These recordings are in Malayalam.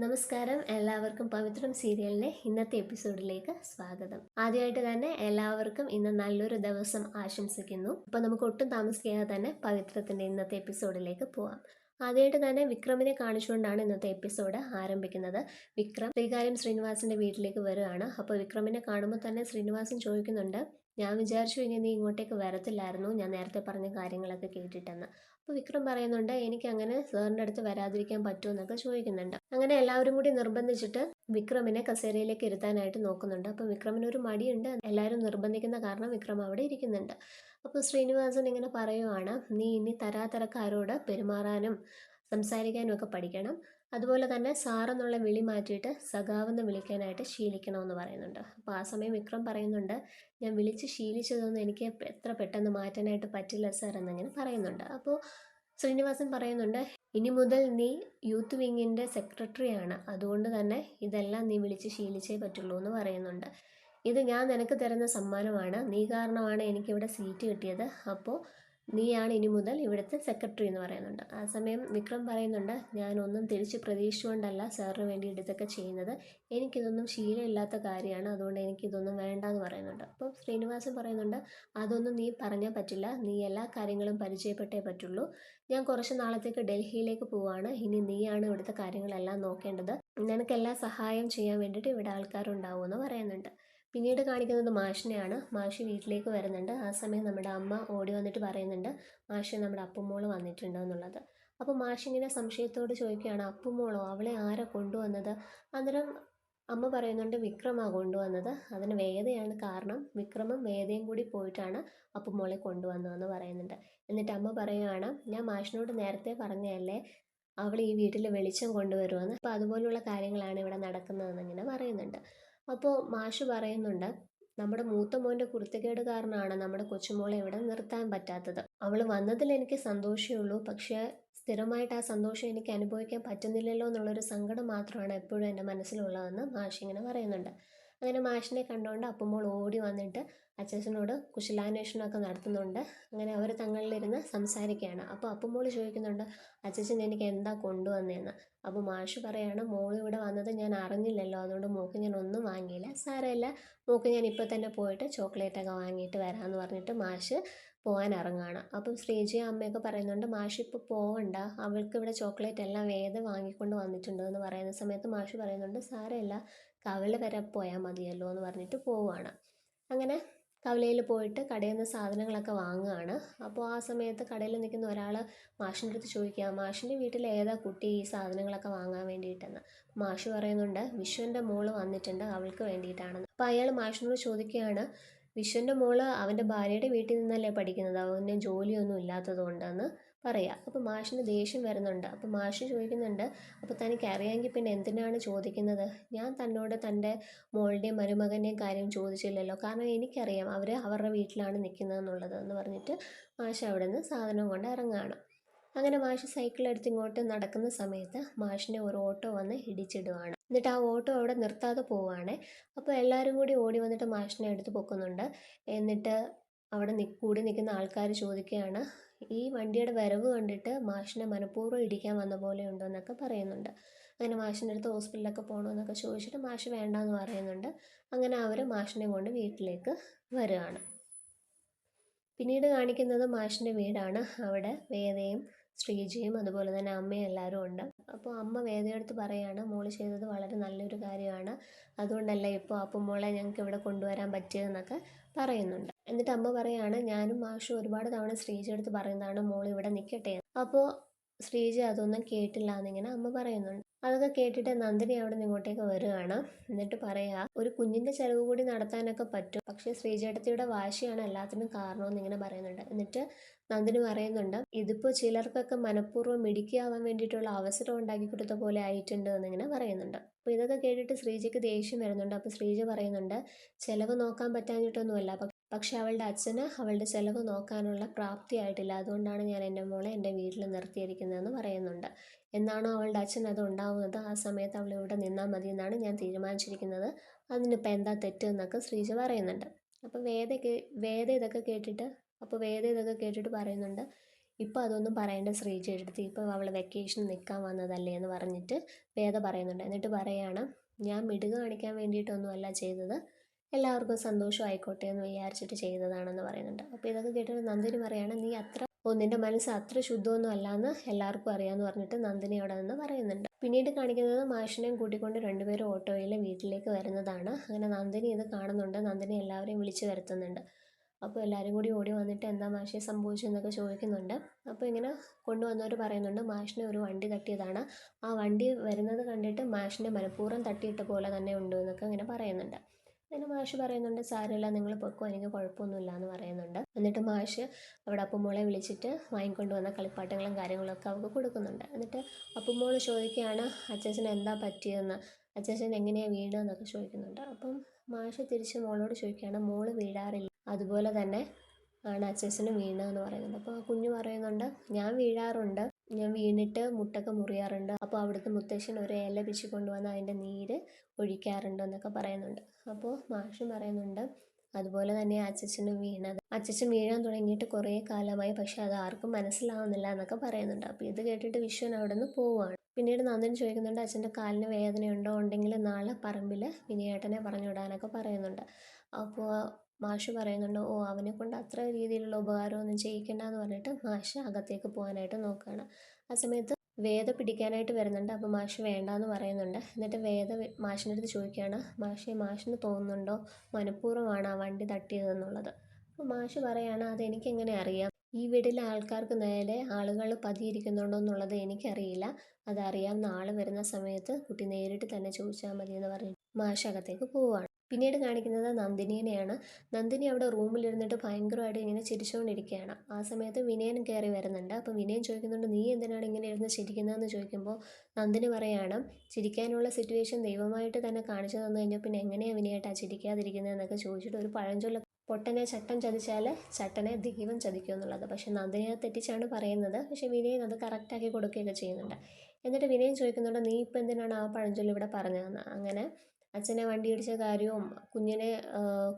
നമസ്കാരം. എല്ലാവർക്കും പവിത്രം സീരിയലിന്റെ ഇന്നത്തെ എപ്പിസോഡിലേക്ക് സ്വാഗതം. ആദ്യമായിട്ട് തന്നെ എല്ലാവർക്കും ഇന്ന് നല്ലൊരു ദിവസം ആശംസിക്കുന്നു. അപ്പോൾ നമുക്ക് ഒട്ടും താമസിക്കാതെ തന്നെ പവിത്രത്തിന്റെ ഇന്നത്തെ എപ്പിസോഡിലേക്ക് പോവാം. ആദ്യമായിട്ട് തന്നെ വിക്രമിനെ കാണിച്ചുകൊണ്ടാണ് ഇന്നത്തെ എപ്പിസോഡ് ആരംഭിക്കുന്നത്. വിക്രം ശ്രീകാര്യം ശ്രീനിവാസിന്റെ വീട്ടിലേക്ക് വരികയാണ്. അപ്പോൾ വിക്രമിനെ കാണുമ്പോൾ തന്നെ ശ്രീനിവാസൻ ചോദിക്കുന്നുണ്ട് ഞാൻ വിചാരിച്ചു ഇനി നീ ഇങ്ങോട്ടേക്ക് വരത്തില്ലായിരുന്നു. ഞാൻ നേരത്തെ പറഞ്ഞ കാര്യങ്ങളൊക്കെ കേട്ടിട്ടെന്ന്. അപ്പോൾ വിക്രം പറയുന്നുണ്ട് എനിക്ക് അങ്ങനെ സാറിന്റെ അടുത്ത് വരാതിരിക്കാൻ പറ്റുമോ എന്നൊക്കെ ചോദിക്കുന്നുണ്ട്. അങ്ങനെ എല്ലാവരും കൂടി നിർബന്ധിച്ചിട്ട് വിക്രമിനെ കസേരയിലേക്ക് ഇരുത്താനായിട്ട് നോക്കുന്നുണ്ട്. അപ്പോൾ വിക്രമിന് ഒരു മടിയുണ്ട്. എല്ലാവരും നിർബന്ധിക്കുന്ന കാരണം വിക്രം അവിടെ ഇരിക്കുന്നുണ്ട്. അപ്പോൾ ശ്രീനിവാസൻ ഇങ്ങനെ പറയുവാണ് നീ ഇനി തരാതരക്കാരോട് പെരുമാറാനും സംസാരിക്കാനും ഒക്കെ പഠിക്കണം. അതുപോലെ തന്നെ സാറെന്നുള്ള വിളി മാറ്റിയിട്ട് സഖാവെന്ന് വിളിക്കാനായിട്ട് ശീലിക്കണമെന്ന് പറയുന്നുണ്ട്. അപ്പോൾ ആ സമയം വിക്രം പറയുന്നുണ്ട് ഞാൻ വിളിച്ച് ശീലിച്ചതൊന്നും എനിക്ക് എത്ര പെട്ടെന്ന് മാറ്റാനായിട്ട് പറ്റില്ല സാർ എന്നിങ്ങനെ പറയുന്നുണ്ട്. അപ്പോൾ ശ്രീനിവാസൻ പറയുന്നുണ്ട് ഇനി മുതൽ നീ യൂത്ത് വിങ്ങിന്റെ സെക്രട്ടറിയാണ്. അതുകൊണ്ട് തന്നെ ഇതെല്ലാം നീ വിളിച്ച് ശീലിച്ചേ പറ്റുള്ളൂ എന്ന് പറയുന്നുണ്ട്. ഇത് ഞാൻ നിനക്ക് തരുന്ന സമ്മാനമാണ്. നീ കാരണമാണ് എനിക്കിവിടെ സീറ്റ് കിട്ടിയത്. അപ്പോൾ നീയാണ് ഇനി മുതൽ ഇവിടുത്തെ സെക്രട്ടറി എന്ന് പറയുന്നുണ്ട്. ആ സമയം വിക്രം പറയുന്നുണ്ട് ഞാനൊന്നും തിരിച്ച് പ്രതീക്ഷിച്ചുകൊണ്ടല്ല സാറിന് വേണ്ടി ഇതൊക്കെ ചെയ്യുന്നത്. എനിക്കിതൊന്നും ശീലമില്ലാത്ത കാര്യമാണ്. അതുകൊണ്ട് എനിക്കിതൊന്നും വേണ്ട എന്ന് പറയുന്നുണ്ട്. അപ്പോൾ ശ്രീനിവാസൻ പറയുന്നുണ്ട് അതൊന്നും നീ പറഞ്ഞാൽ പറ്റില്ല. നീ എല്ലാ കാര്യങ്ങളും പരിചയപ്പെട്ടേ പറ്റുള്ളൂ. ഞാൻ കുറച്ച് നാളത്തേക്ക് ഡൽഹിയിലേക്ക് പോവാണ്. ഇനി നീയാണ് ഇവിടുത്തെ കാര്യങ്ങളെല്ലാം നോക്കേണ്ടത്. നിനക്ക് സഹായം ചെയ്യാൻ വേണ്ടിയിട്ട് ഇവിടെ ആൾക്കാരുണ്ടാവുമെന്ന് പറയുന്നുണ്ട്. പിന്നീട് കാണിക്കുന്നത് മാഷിനെയാണ്. മാഷി വീട്ടിലേക്ക് വരുന്നുണ്ട്. ആ സമയം നമ്മുടെ അമ്മ ഓടി വന്നിട്ട് പറയുന്നുണ്ട് മാഷി നമ്മുടെ അപ്പുമോൾ വന്നിട്ടുണ്ട്? എന്നുള്ളത്. അപ്പോൾ മാഷിങ്ങനെ സംശയത്തോട് ചോദിക്കുകയാണ് അപ്പുമോളോ അവളെ ആരാ കൊണ്ടുവന്നത്? അന്നേരം അമ്മ പറയുന്നുണ്ട് വിക്രമാ കൊണ്ടുവന്നത്. അതിന് വേദയാണ് കാരണം. വിക്രമും വേദയും കൂടി പോയിട്ടാണ് അപ്പുമോളെ കൊണ്ടുവന്നതെന്ന് പറയുന്നുണ്ട്. എന്നിട്ട് അമ്മ പറയുകയാണ് ഞാൻ മാഷിനോട് നേരത്തെ പറഞ്ഞതല്ലേ അവൾ ഈ വീട്ടിൽ വെളിച്ചം കൊണ്ടുവരുമെന്ന് അപ്പോൾ അതുപോലുള്ള കാര്യങ്ങളാണ് ഇവിടെ നടക്കുന്നതെന്ന് ഇങ്ങനെ പറയുന്നുണ്ട്. അപ്പോൾ മാഷ് പറയുന്നുണ്ട് നമ്മുടെ മൂത്ത മോന്റെ കുരുത്തക്കേട് കാരണമാണ് നമ്മുടെ കൊച്ചുമോളെ ഇവിടെ നിർത്താൻ പറ്റാത്തത്. അവൾ വന്നതിൽ എനിക്ക് സന്തോഷമേ ഉള്ളൂ പക്ഷേ സ്ഥിരമായിട്ട് ആ സന്തോഷം എനിക്ക് അനുഭവിക്കാൻ പറ്റുന്നില്ലല്ലോ എന്നുള്ളൊരു സങ്കടം മാത്രമാണ് എപ്പോഴും എന്റെ മനസ്സിലുള്ളതെന്ന് മാഷ് ഇങ്ങനെ പറയുന്നുണ്ട്. അങ്ങനെ മാഷിനെ കണ്ടുകൊണ്ട് അപ്പുമോൾ ഓടി വന്നിട്ട് അച്ഛനോട് കുശലാന്വേഷണമൊക്കെ നടത്തുന്നുണ്ട്. അങ്ങനെ അവർ തങ്ങളിലിരുന്ന് സംസാരിക്കുകയാണ്. അപ്പോൾ അപ്പുമോൾ ചോദിക്കുന്നുണ്ട് അച്ഛച്ചൻ എനിക്ക് എന്താ കൊണ്ടുവന്നതെന്ന് അപ്പോൾ മാഷ് പറയാണ് മോൾ ഇവിടെ വന്നത് ഞാൻ അറിഞ്ഞില്ലല്ലോ. അതുകൊണ്ട് മോക്ക് ഞാൻ ഒന്നും വാങ്ങിയില്ല. സാരമില്ല. മോക്ക് ഞാൻ ഇപ്പോൾ തന്നെ പോയിട്ട് ചോക്ലേറ്റൊക്കെ വാങ്ങിയിട്ട് വരാമെന്ന് പറഞ്ഞിട്ട് മാഷ് പോകാൻ ഇറങ്ങുകയാണ് അപ്പം ശ്രീജയും അമ്മയൊക്കെ പറയുന്നുണ്ട് മാഷ് ഇപ്പോൾ പോവണ്ട. അവൾക്ക് ഇവിടെ ചോക്ലേറ്റ് എല്ലാം വേദ വാങ്ങിക്കൊണ്ട് വന്നിട്ടുണ്ട് എന്ന് പറയുന്ന സമയത്ത് മാഷ് പറയുന്നുണ്ട് സാരമില്ല. കവല വരെ പോയാൽ മതിയല്ലോ എന്ന് പറഞ്ഞിട്ട് പോവുകയാണ് അങ്ങനെ കവലയിൽ പോയിട്ട് കടയിൽ നിന്ന് സാധനങ്ങളൊക്കെ വാങ്ങുകയാണ്. അപ്പോൾ ആ സമയത്ത് കടയിൽ നിൽക്കുന്ന ഒരാൾ മാഷിന്റെ അടുത്ത് ചോദിക്കുക മാഷിന്റെ വീട്ടിൽ ഏതാ കുട്ടി ഈ സാധനങ്ങളൊക്കെ വാങ്ങാൻ വേണ്ടിയിട്ടെന്ന്? മാഷ് പറയുന്നുണ്ട് വിശ്വന്റെ മോൾ വന്നിട്ടുണ്ട് അവൾക്ക് വേണ്ടിയിട്ടാണെന്ന്. അപ്പോൾ അയാൾ മാഷിനോട് ചോദിക്കുകയാണ് വിശ്വന്റെ മോൾ അവന്റെ ഭാര്യയുടെ വീട്ടിൽ നിന്നല്ലേ പഠിക്കുന്നത്? അവന് ജോലിയൊന്നും ഇല്ലാത്തത് കൊണ്ടെന്ന് പറയാം. അപ്പോൾ മാഷിന് ദേഷ്യം വരുന്നുണ്ട്. അപ്പോൾ മാഷ് ചോദിക്കുന്നുണ്ട് അപ്പോൾ തനിക്ക് അറിയാമെങ്കിൽ പിന്നെ എന്തിനാണ് ചോദിക്കുന്നത്? ഞാൻ തന്നോട് തന്റെ മോളുടെയും മരുമകന്റെയും കാര്യം ചോദിച്ചില്ലല്ലോ. കാരണം എനിക്കറിയാം അവർ അവരുടെ വീട്ടിലാണ് നിൽക്കുന്നതെന്നുള്ളത് എന്ന് പറഞ്ഞിട്ട് മാഷ് അവിടെ നിന്ന് സാധനം കൊണ്ട് ഇറങ്ങുകയാണ്. അങ്ങനെ മാഷ് സൈക്കിൾ എടുത്ത് ഇങ്ങോട്ട് നടക്കുന്ന സമയത്ത് മാഷിനെ ഒരു ഓട്ടോ വന്ന് ഇടിച്ചിടുവാണ്. എന്നിട്ട് ആ ഓട്ടോ അവിടെ നിർത്താതെ പോവുകയാണ് അപ്പോൾ എല്ലാവരും കൂടി ഓടി വന്നിട്ട് മാഷിനെ എടുത്ത് പൊക്കുന്നുണ്ട്. എന്നിട്ട് അവിടെ കൂടി നിൽക്കുന്ന ആൾക്കാർ ചോദിക്കുകയാണ് ഈ വണ്ടിയുടെ വരവ് കണ്ടിട്ട് മാഷിനെ മനഃപൂർവം ഇടിക്കാൻ വന്ന പോലെ ഉണ്ടെന്നൊക്കെ പറയുന്നുണ്ട്. അങ്ങനെ മാഷിന്റെ അടുത്ത് ഹോസ്പിറ്റലിലൊക്കെ പോകണമെന്നൊക്കെ ചോദിച്ചിട്ട് മാഷ് വേണ്ടാന്ന് പറയുന്നുണ്ട്. അങ്ങനെ അവർ മാഷിനെ കൊണ്ട് വീട്ടിലേക്ക് വരികയാണ് പിന്നീട് കാണിക്കുന്നത് മാഷിന്റെ വീടാണ്. അവിടെ വേദയും ശ്രീജയും അതുപോലെ തന്നെ അമ്മയും എല്ലാവരും ഉണ്ട്. അപ്പോൾ അമ്മ വേദയെടുത്ത് പറയാണ് മോൾ ചെയ്തത് വളരെ നല്ലൊരു കാര്യമാണ്. അതുകൊണ്ടല്ല ഇപ്പോൾ അപ്പം മോളെ ഞങ്ങൾക്ക് ഇവിടെ കൊണ്ടുവരാൻ പറ്റിയതെന്നൊക്കെ പറയുന്നുണ്ട്. എന്നിട്ട് അമ്മ പറയാണ് ഞാനും മാഷും ഒരുപാട് തവണ ശ്രീജയെടുത്ത് പറയുന്നതാണ് മോൾ ഇവിടെ നിൽക്കട്ടെ അപ്പോൾ ശ്രീജ അതൊന്നും കേട്ടില്ല എന്നിങ്ങനെ അമ്മ പറയുന്നുണ്ട്. അതൊക്കെ കേട്ടിട്ട് നന്ദിനി അവിടെ നിന്ന് ഇങ്ങോട്ടേക്ക് വരികയാണ്. എന്നിട്ട് പറയാ ഒരു കുഞ്ഞിന്റെ ചെലവ് കൂടി നടത്താനൊക്കെ പറ്റും. പക്ഷേ ശ്രീചേട്ടത്തിയുടെ വാശിയാണ് എല്ലാത്തിനും കാരണമെന്ന് ഇങ്ങനെ പറയുന്നുണ്ട്. എന്നിട്ട് നന്ദിനി പറയുന്നുണ്ട് ഇതിപ്പോൾ ചിലർക്കൊക്കെ മനഃപൂർവം മിടുക്കിയാവാൻ വേണ്ടിയിട്ടുള്ള അവസരം ഉണ്ടാക്കി കൊടുത്ത പോലെ ആയിട്ടുണ്ട് എന്നിങ്ങനെ പറയുന്നുണ്ട്. അപ്പോൾ ഇതൊക്കെ കേട്ടിട്ട് ശ്രീജയ്ക്ക് ദേഷ്യം വരുന്നുണ്ട്. അപ്പോൾ ശ്രീജ പറയുന്നുണ്ട് ചിലവ് നോക്കാൻ പറ്റാഞ്ഞിട്ടൊന്നുമല്ല. പക്ഷെ അവളുടെ അച്ഛന് അവളുടെ ചിലവ് നോക്കാനുള്ള പ്രാപ്തിയായിട്ടില്ല. അതുകൊണ്ടാണ് ഞാൻ എന്റെ മോളെ എന്റെ വീട്ടിൽ നിർത്തിയിരിക്കുന്നതെന്ന് പറയുന്നുണ്ട്. എന്നാണോ അവളുടെ അച്ഛൻ അത് ഉണ്ടാവുന്നത്? ആ സമയത്ത് അവൾ ഇവിടെ നിന്നാൽ മതി എന്നാണ് ഞാൻ തീരുമാനിച്ചിരിക്കുന്നത്. അതിനിപ്പോൾ എന്താ തെറ്റ് എന്നൊക്കെ ശ്രീജ പറയുന്നുണ്ട്. അപ്പോൾ വേദ വേദ ഇതൊക്കെ കേട്ടിട്ട് അപ്പോൾ വേദ ഇതൊക്കെ കേട്ടിട്ട് പറയുന്നുണ്ട്. ഇപ്പോൾ അതൊന്നും പറയേണ്ട ശ്രീജ എടുത്ത് ഇപ്പോൾ അവൾ വെക്കേഷൻ നിൽക്കാൻ വന്നതല്ലേ എന്ന് പറഞ്ഞിട്ട് വേദ പറയുന്നുണ്ട്. എന്നിട്ട് പറയാണ് ഞാൻ മിടുക കാണിക്കാൻ വേണ്ടിയിട്ടൊന്നുമല്ല ചെയ്തത്. എല്ലാവർക്കും സന്തോഷം ആയിക്കോട്ടെ എന്ന് വിചാരിച്ചിട്ട് ചെയ്തതാണെന്ന് പറയുന്നുണ്ട്. അപ്പോൾ ഇതൊക്കെ കേട്ടിട്ട് നന്ദിനി പറയാണ് നീ അത്ര ഓ നിന്റെ മനസ്സ് അത്ര ശുദ്ധമൊന്നും അല്ലാന്ന് എല്ലാവർക്കും അറിയാമെന്ന് പറഞ്ഞിട്ട് നന്ദിനി അവിടെ നിന്ന് പറയുന്നുണ്ട്. പിന്നീട് കാണിക്കുന്നത് മാഷിനെയും കൂട്ടിക്കൊണ്ട് രണ്ടുപേരും ഓട്ടോയിൽ വീട്ടിലേക്ക് വരുന്നതാണ്. അങ്ങനെ നന്ദിനി ഇത് കാണുന്നുണ്ട്. നന്ദിനി എല്ലാവരെയും വിളിച്ചു വരുത്തുന്നുണ്ട്. അപ്പോൾ എല്ലാവരും കൂടി ഓടി വന്നിട്ട് എന്താ മാഷെ സംഭവിച്ചതെന്നൊക്കെ ചോദിക്കുന്നുണ്ട്. അപ്പോൾ ഇങ്ങനെ കൊണ്ടുവന്നവർ പറയുന്നുണ്ട് മാഷിനെ ഒരു വണ്ടി തട്ടിയതാണ്. ആ വണ്ടി വരുന്നത് കണ്ടിട്ട് മാഷിനെ മനഃപൂർവം തട്ടിയിട്ട പോലെ തന്നെ ഉണ്ട് എന്നൊക്കെ ഇങ്ങനെ പറയുന്നുണ്ട്. അങ്ങനെ മാഷ് പറയുന്നുണ്ട് സാരമില്ല നിങ്ങൾ പൊക്കോ എനിക്ക് കുഴപ്പമൊന്നുമില്ല എന്ന് പറയുന്നുണ്ട്. എന്നിട്ട് മാഷ് അവിടെ അപ്പുമോളെ വിളിച്ചിട്ട് വാങ്ങിക്കൊണ്ട് വന്ന കളിപ്പാട്ടങ്ങളും കാര്യങ്ങളൊക്കെ അവൾക്ക് കൊടുക്കുന്നുണ്ട്. എന്നിട്ട് അപ്പുമോൾ ചോദിക്കുകയാണ് അച്ഛച്ചന് എന്താ പറ്റിയതെന്ന് അച്ഛച്ചൻ എങ്ങനെയാണ് വീണെന്നൊക്കെ ചോദിക്കുന്നുണ്ട്. അപ്പം മാഷ് തിരിച്ച് മോളോട് ചോദിക്കുകയാണ് മോൾ വീഴാറില്ല. അതുപോലെ തന്നെ ആണ് അച്ഛന് വീണതെന്ന് പറയുന്നുണ്ട്. അപ്പോൾ ആ കുഞ്ഞ് പറയുന്നുണ്ട് ഞാൻ വീഴാറുണ്ട്. ഞാൻ വീണിട്ട് മുട്ടൊക്കെ മുറിയാറുണ്ട്. അപ്പോൾ അവിടുത്തെ മുത്തശ്ശൻ ഒരു ഇല പിച്ച് കൊണ്ടുവന്ന് അതിന്റെ നീര് ഒഴിക്കാറുണ്ട് എന്നൊക്കെ പറയുന്നുണ്ട്. അപ്പോൾ മാഷും പറയുന്നുണ്ട് അതുപോലെ തന്നെ അച്ചച്ചനും വീണത്. അച്ചച്ചൻ വീഴാൻ തുടങ്ങിയിട്ട് കുറേ കാലമായി പക്ഷെ അത് ആർക്കും മനസ്സിലാവുന്നില്ല എന്നൊക്കെ പറയുന്നുണ്ട്. അപ്പോൾ ഇത് കേട്ടിട്ട് വിശ്വൻ അവിടെ നിന്ന് പോവുകയാണ് പിന്നീട് നന്ദൻ ചോദിക്കുന്നുണ്ട് അച്ഛന്റെ കാലിന് വേദനയുണ്ടോ? ഉണ്ടെങ്കിൽ നാളെ പറമ്പിൽ വിനയേട്ടനെ പറഞ്ഞുവിടാനൊക്കെ പറയുന്നുണ്ട്. അപ്പോൾ മാഷ് പറയുന്നുണ്ട് ഓ അവനെ കൊണ്ട് അത്ര രീതിയിലുള്ള ഉപകാരമൊന്നും ചെയ്യിക്കേണ്ട എന്ന് പറഞ്ഞിട്ട് മാഷ് അകത്തേക്ക് പോകാനായിട്ട് നോക്കുകയാണ് ആ സമയത്ത് വേദ പിടിക്കാനായിട്ട് വരുന്നുണ്ട് അപ്പോൾ മാഷ് വേണ്ടാന്ന് പറയുന്നുണ്ട്. എന്നിട്ട് വേദ മാഷിന്റെ അടുത്ത് ചോദിക്കുകയാണ് മാഷെ മാഷിന് തോന്നുന്നുണ്ടോ? മനഃപൂർവമാണ് ആ വണ്ടി തട്ടിയതെന്നുള്ളത്. അപ്പോൾ മാഷ് പറയാണ് അതെനിക്കെങ്ങനെ അറിയാം? ഈ വീട്ടിലെ ആൾക്കാർക്ക് നേരെ ആളുകൾ പതിയിരിക്കുന്നുണ്ടോ എന്നുള്ളത് എനിക്കറിയില്ല. അതറിയാവുന്ന നാളെ വരുന്ന സമയത്ത് കുട്ടി നേരിട്ട് തന്നെ ചോദിച്ചാൽ മതി എന്ന് പറഞ്ഞ് മാഷ് അകത്തേക്ക് പോവുകയാണ് പിന്നീട് കാണിക്കുന്നത് നന്ദിനീനെയാണ്. നന്ദിനി അവിടെ റൂമിലിരുന്നിട്ട് ഭയങ്കരമായിട്ട് ഇങ്ങനെ ചിരിച്ചുകൊണ്ടിരിക്കുകയാണ് ആ സമയത്ത് വിനയൻ കയറി വരുന്നുണ്ട്. അപ്പോൾ വിനയൻ ചോദിക്കുന്നുണ്ട് നീ എന്തിനാണ് ഇങ്ങനെ ഇരുന്ന് ചിരിക്കുന്നതെന്ന് ചോദിക്കുമ്പോൾ നന്ദിനി പറയാണ് ചിരിക്കാനുള്ള സിറ്റുവേഷൻ ദൈവമായിട്ട് തന്നെ കാണിച്ചു തന്നു കഴിഞ്ഞാൽ പിന്നെ എങ്ങനെയാണ് വിനയായിട്ട് ആ ചിരിക്കാതിരിക്കുന്നതെന്നൊക്കെ ചോദിച്ചിട്ട് ഒരു പഴഞ്ചൊല്ല പൊട്ടനെ ചട്ടം ചതിച്ചാൽ ചട്ടനെ ദൈവം ചതിക്കും എന്നുള്ളത്. പക്ഷേ നന്ദിനിയെ തെറ്റിച്ചാണ് പറയുന്നത്. പക്ഷേ വിനയൻ അത് കറക്റ്റാക്കി കൊടുക്കുകയൊക്കെ ചെയ്യുന്നുണ്ട്. എന്നിട്ട് വിനയൻ ചോദിക്കുന്നുണ്ട് നീ ഇപ്പം എന്തിനാണ് ആ പഴഞ്ചൊല്ല് ഇവിടെ പറഞ്ഞതെന്ന്? അങ്ങനെ അച്ഛനെ വണ്ടി ഇടിച്ച കാര്യവും കുഞ്ഞിനെ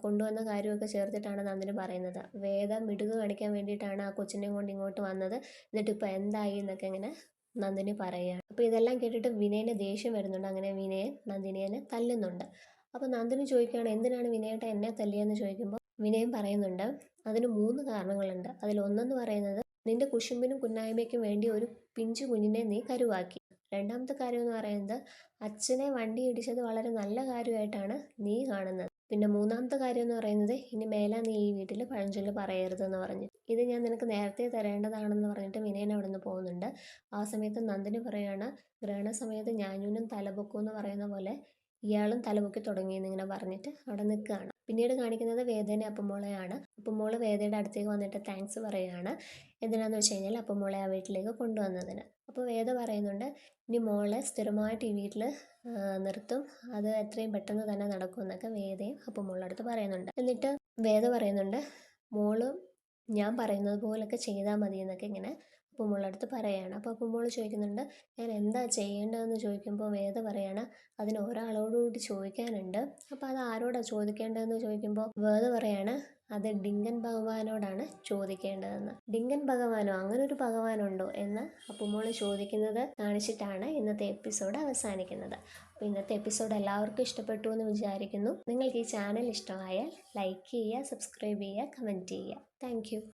കൊണ്ടുവന്ന കാര്യമൊക്കെ ചേർത്തിട്ടാണ് നന്ദിനി പറയുന്നത്. വേദ മിടുക്ക് കാണിക്കാൻ വേണ്ടിയിട്ടാണ് ആ കൊച്ചിനെയും കൊണ്ട് ഇങ്ങോട്ട് വന്നത്. എന്നിട്ട് ഇപ്പോൾ എന്തായി എന്നൊക്കെ ഇങ്ങനെ നന്ദിനി പറയുകയാണ്. അപ്പോൾ ഇതെല്ലാം കേട്ടിട്ട് വിനയന് ദേഷ്യം വരുന്നുണ്ട്. അങ്ങനെ വിനയൻ നന്ദിനിയെ തല്ലുന്നുണ്ട്. അപ്പോൾ നന്ദിനി ചോദിക്കുകയാണ് എന്തിനാണ് വിനയേട്ട എന്നെ തല്ലിയെന്ന് ചോദിക്കുമ്പോൾ വിനയൻ പറയുന്നുണ്ട് അതിന് മൂന്ന് കാരണങ്ങളുണ്ട്. അതിൽ ഒന്നെന്ന് പറയുന്നത് നിന്റെ കുശുമ്പിനും കുന്നായ്മയ്ക്കും വേണ്ടി ഒരു പിഞ്ചു കുഞ്ഞിനെ നീ കരുവാക്കി. രണ്ടാമത്തെ കാര്യം എന്ന് പറയുന്നത് അച്ഛനെ വണ്ടി ഇടിച്ചത് വളരെ നല്ല കാര്യമായിട്ടാണ് നീ കാണുന്നത്. പിന്നെ മൂന്നാമത്തെ കാര്യം എന്ന് പറയുന്നത് ഇനി മേല നീ ഈ വീട്ടിൽ പഴഞ്ചൊല്ല് പറയരുതെന്ന് പറഞ്ഞു. ഇത് ഞാൻ നിനക്ക് നേരത്തെ തരേണ്ടതാണെന്ന് പറഞ്ഞിട്ട് വിനയൻ അവിടെ നിന്ന് പോകുന്നുണ്ട്. ആ സമയത്ത് നന്ദിനി പറയാണ് ഗ്രഹണ സമയത്ത് ഞാനൂനും തലപൊക്കും എന്ന് പറയുന്ന പോലെ ഇയാളും തലപൊക്കി തുടങ്ങിയെന്നിങ്ങനെ പറഞ്ഞിട്ട് അവിടെ നിൽക്കുകയാണ്. പിന്നീട് കാണിക്കുന്നത് വേദനെ അപ്പമോളെയാണ്. അപ്പമോൾ വേദയുടെ അടുത്തേക്ക് വന്നിട്ട് താങ്ക്സ് പറയുകയാണ് എന്തിനാന്ന് വെച്ച് കഴിഞ്ഞാൽ അപ്പമോളെ ആ വീട്ടിലേക്ക് കൊണ്ടുവന്നതിന്. അപ്പോൾ വേദ പറയുന്നുണ്ട് ഇനി മോളെ സ്ഥിരമായിട്ട് ഈ വീട്ടിൽ നിർത്തും. അത് എത്രയും പെട്ടെന്ന് തന്നെ നടക്കും എന്നൊക്കെ വേദയും അപ്പം മോളടുത്ത് പറയുന്നുണ്ട്. എന്നിട്ട് വേദ പറയുന്നുണ്ട് മോൾ ഞാൻ പറയുന്നത് പോലൊക്കെ ചെയ്താൽ മതി എന്നൊക്കെ ഇങ്ങനെ അപ്പം മോളടുത്ത് പറയുകയാണ് അപ്പോൾ അപ്പുമ്മോൾ ചോദിക്കുന്നുണ്ട് ഞാൻ എന്താ ചെയ്യേണ്ടതെന്ന് ചോദിക്കുമ്പോൾ വേദ പറയാണ് അതിന് ഒരാളോടുകൂടി ചോദിക്കാനുണ്ട്. അപ്പോൾ അത് ആരോടാണ് ചോദിക്കേണ്ടതെന്ന് ചോദിക്കുമ്പോൾ വേദ പറയാണ് അത് ഡിങ്കൻ ഭഗവാനോടാണ് ചോദിക്കേണ്ടതെന്ന്. ഡിങ്കൻ ഭഗവാനോ അങ്ങനെ ഒരു ഭഗവാനുണ്ടോ എന്ന് അപ്പുമോൾ ചോദിക്കുന്നത് കാണിച്ചിട്ടാണ് ഇന്നത്തെ എപ്പിസോഡ് അവസാനിക്കുന്നത്. അപ്പോൾ ഇന്നത്തെ എപ്പിസോഡ് എല്ലാവർക്കും ഇഷ്ടപ്പെട്ടു എന്ന് വിചാരിക്കുന്നു. നിങ്ങൾക്ക് ഈ ചാനൽ ഇഷ്ടമായാൽ ലൈക്ക് ചെയ്യുക സബ്സ്ക്രൈബ് ചെയ്യുക കമന്റ് ചെയ്യുക. താങ്ക്